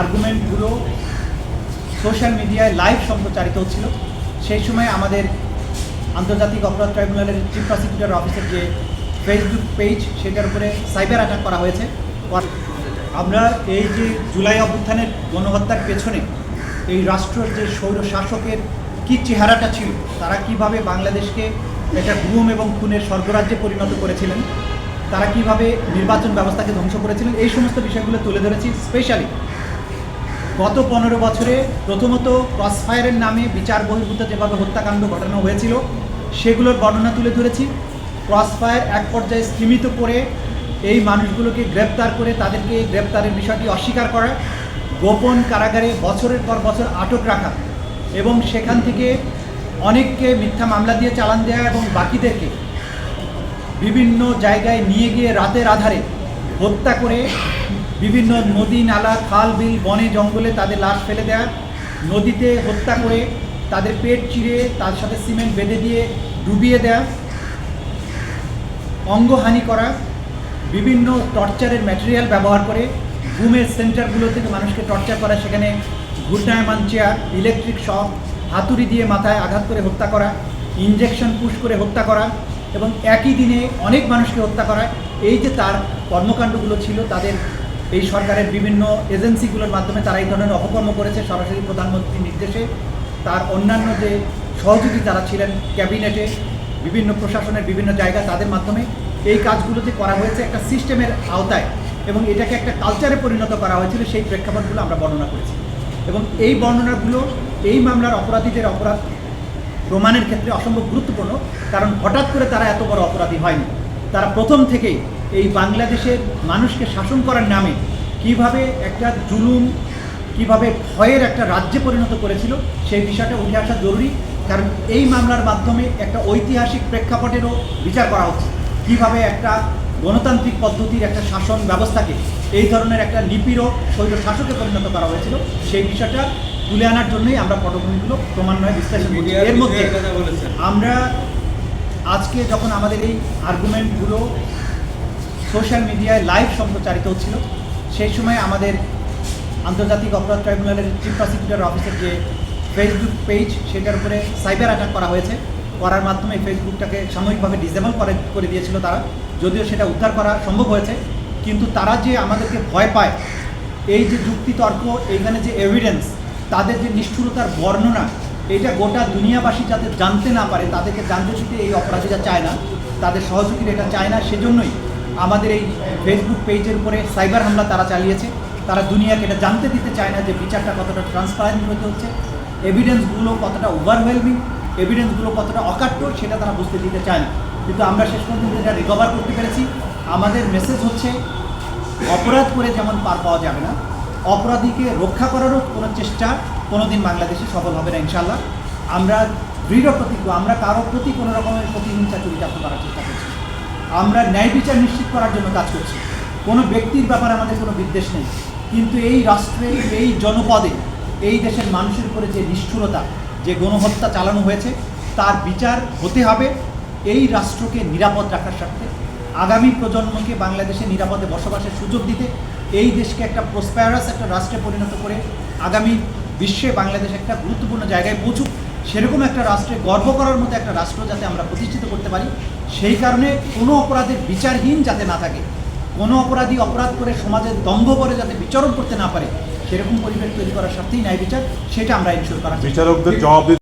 আর্গুমেন্টগুলো social মিডিয়ায় live সম্প্রচারিত হচ্ছিল। সেই সময় আমাদের আন্তর্জাতিক অপরাধ ট্রাইব্যুনালের চিফ প্রসিকিউটর অফিসের যে ফেসবুক পেজ সেটার উপরে সাইবার অ্যাটাক করা হয়েছে। আমরা এই যে জুলাই অভ্যুত্থানের গণহত্যার পেছনে এই রাষ্ট্রের যে সৌর শাসকের কী চেহারাটা ছিল, তারা কীভাবে বাংলাদেশকে একটা গুম এবং খুনের স্বর্গরাজ্যে পরিণত করেছিলেন, তারা কীভাবে নির্বাচন ব্যবস্থাকে ধ্বংস করেছিলেন, এই সমস্ত বিষয়গুলো তুলে ধরেছি। স্পেশালি গত পনেরো বছরে প্রথমত ক্রসফায়ারের নামে বিচার বহির্ভূত যেভাবে হত্যাকাণ্ড ঘটানো হয়েছিল, সেগুলোর বর্ণনা তুলে ধরেছি। ক্রসফায়ার এক পর্যায়ে স্তীমিত করে এই মানুষগুলোকে গ্রেপ্তার করে তাদেরকে গ্রেপ্তারের বিষয়টি অস্বীকার করা গোপন কারাগারে বছরের পর বছর আটক রাখা এবং সেখান থেকে অনেককে মিথ্যা মামলা দিয়ে চালান দেওয়া এবং বাকিদেরকে বিভিন্ন জায়গায় নিয়ে গিয়ে রাতের আধারে হত্যা করে বিভিন্ন নদী, নালা, খাল, বিল, বনে, জঙ্গলে তাদের লাশ ফেলে দেওয়া নদীতে হত্যা করে তাদের পেট চিরে তার সাথে সিমেন্ট বেঁধে দিয়ে ডুবিয়ে দেয়া। অঙ্গহানি করা, বিভিন্ন টর্চারের ম্যাটেরিয়াল ব্যবহার করে ঘুমের সেন্টারগুলো থেকে মানুষকে টর্চার করা, সেখানে ঘূর্ণায়মান চেয়ার ইলেকট্রিক শক হাতুড়ি দিয়ে মাথায় আঘাত করে হত্যা করা ইঞ্জেকশন পুশ করে হত্যা করা এবং একই দিনে অনেক মানুষকে হত্যা করা। এই যে তার কর্মকাণ্ডগুলো ছিল, তাদের এই সরকারের বিভিন্ন এজেন্সিগুলোর মাধ্যমে তারা এই ধরনের অপকর্ম করেছে, সরাসরি প্রধানমন্ত্রীর নির্দেশে। তার অন্যান্য যে সহযোগী যারা ছিলেন ক্যাবিনেটে, বিভিন্ন প্রশাসনের বিভিন্ন জায়গা, তাদের মাধ্যমে এই কাজগুলো যে করা হয়েছে একটা সিস্টেমের আওতায় এবং এটাকে একটা কালচারে পরিণত করা হয়েছিল, সেই প্রেক্ষাপটগুলো আমরা বর্ণনা করেছি। এবং এই বর্ণনাগুলো, এই মামলার অপরাধীদের অপরাধ প্রমাণের ক্ষেত্রে অসম্ভব গুরুত্বপূর্ণ, কারণ হঠাৎ করে তারা এত বড় অপরাধী হয়নি। তারা প্রথম থেকেই এই বাংলাদেশের মানুষকে শাসন করার নামে কীভাবে একটা জুলুম কীভাবে ভয়ের একটা রাজ্যে পরিণত করেছিল সেই বিষয়টা উঠে আসা জরুরি। কারণ এই মামলার মাধ্যমে একটা ঐতিহাসিক প্রেক্ষাপটেরও বিচার করা হচ্ছে। কীভাবে একটা গণতান্ত্রিক পদ্ধতির একটা শাসন ব্যবস্থাকে এই ধরনের একটা নিপীড়ক শৈল শাসকে পরিণত করা হয়েছিল সেই বিষয়টা তুলে আনার জন্যই আমরা পটভূমিগুলো ক্রমান্বয়ে বিশ্লেষণ করছি। এর মধ্যে আমরা আজকে যখন আমাদের এই আর্গুমেন্টগুলো সোশ্যাল মিডিয়ায় লাইভ সম্প্রচারিত হচ্ছিল। সেই সময় আমাদের আন্তর্জাতিক অপরাধ ট্রাইব্যুনালের চিফ প্রসিকিউটর অফিসের যে ফেসবুক পেজ সেটার উপরে সাইবার অ্যাটাক করা হয়েছে। করার মাধ্যমে ফেসবুকটাকে সাময়িকভাবে ডিসেবল করে করে দিয়েছিল তারা। যদিও সেটা উদ্ধার করা সম্ভব হয়েছে, কিন্তু তারা যে আমাদেরকে ভয় পায়, এই যে যুক্তিতর্ক, এইখানে যে এভিডেন্স তাদের যে নিষ্ঠুরতার বর্ণনা এটা গোটা দুনিয়াবাসী যাতে জানতে না পারে, তাদেরকে জানতে দিতে এই অপরাধীরা চায় না। তাদের সহযোগীরা এটা চায় না, সেজন্যই আমাদের এই ফেসবুক পেজের উপরে সাইবার হামলা তারা চালিয়েছে। তারা দুনিয়াকে এটা জানতে দিতে চায় না যে বিচারটা কতটা ট্রান্সপারেন্ট হতে হচ্ছে। এভিডেন্সগুলো কতটা ওভারওয়েলমিং এভিডেন্সগুলো কতটা অকাট্য, সেটা তারা বুঝতে দিতে চায় না। কিন্তু আমরা শেষ পর্যন্ত এটা রিকভার করতে পেরেছি। আমাদের মেসেজ হচ্ছে, অপরাধ করে যেমন পার পাওয়া যাবে না, অপরাধীকে রক্ষা করারও কোনো চেষ্টা কোনো দিন বাংলাদেশে সফল হবে না ইনশাল্লাহ আমরা দৃঢ় প্রতিজ্ঞ, আমরা কারোর প্রতি কোনো রকমের প্রতিহিংসা চরিতার্থ করার চেষ্টা করছি আমরা ন্যায় বিচার নিশ্চিত করার জন্য কাজ করছি। কোনো ব্যক্তির ব্যাপারে আমাদের কোনো বিদ্বেষ নেই। কিন্তু এই রাষ্ট্রে, এই জনপদে, এই দেশের মানুষের উপরে যে নিষ্ঠুরতা, যে গণহত্যা চালানো হয়েছে, তার বিচার হতে হবে। এই রাষ্ট্রকে নিরাপদ রাখার স্বার্থে, আগামী প্রজন্মকে বাংলাদেশে নিরাপদে বসবাসের সুযোগ দিতে, এই দেশকে একটা প্রসপ্যারাস একটা রাষ্ট্রে পরিণত করে আগামী বিশ্বে বাংলাদেশ একটা গুরুত্বপূর্ণ জায়গায় পৌঁছুক। সেরকম একটা রাষ্ট্রে গর্ব করার মতো একটা রাষ্ট্র যাতে আমরা প্রতিষ্ঠিত করতে পারি সেই কারণে কোনো অপরাধের বিচারহীন যাতে না থাকে, কোনো অপরাধী অপরাধ করে সমাজের দম্ভ করে যাতে বিচরণ করতে না পারে, সেরকম পরিবেশ তৈরি করার স্বার্থেই ন্যায় বিচার, সেটা আমরা ইনশোর করছি। বিচারকদের জবাব